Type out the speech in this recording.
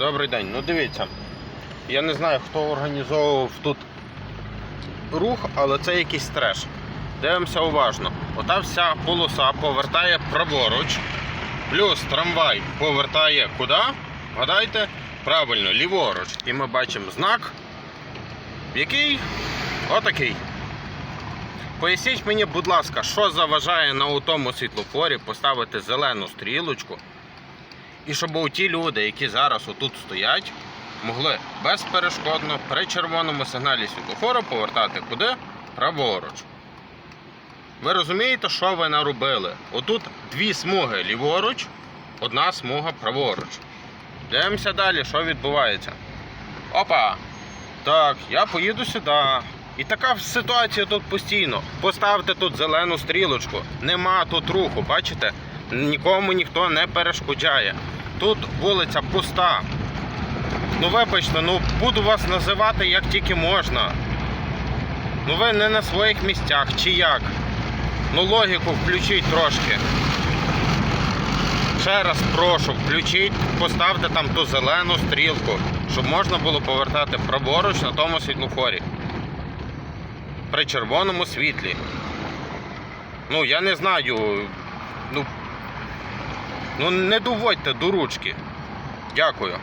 Добрий день. Ну дивіться. Я не знаю, хто організовував тут рух, але це якийсь треш. Дивимося уважно. Ота вся полоса повертає праворуч, плюс трамвай повертає куди? Гадайте? Правильно, ліворуч. І ми бачимо знак, який отакий. Поясніть мені, будь ласка, що заважає на тому світлофорі поставити зелену стрілочку, і щоб ті люди, які зараз отут стоять, могли безперешкодно при червоному сигналі світлофору повертати куди? Праворуч. Ви розумієте, що ви наробили? Отут дві смуги ліворуч, одна смуга праворуч. Дивимося далі, що відбувається. Опа! Так, я поїду сюди. І така ситуація тут постійно. Поставте тут зелену стрілочку. Нема тут руху, бачите? Нікому ніхто не перешкоджає. Тут вулиця пуста. Ну вибачте, ну буду вас називати як тільки можна. Ну ви не на своїх місцях чи як? Ну логіку включіть трошки. Ще раз прошу, включіть, поставте там ту зелену стрілку, щоб можна було повертати праворуч на тому світлофорі. При червоному світлі. Ну, я не знаю. Ну, ну не доводьте до ручки. Дякую.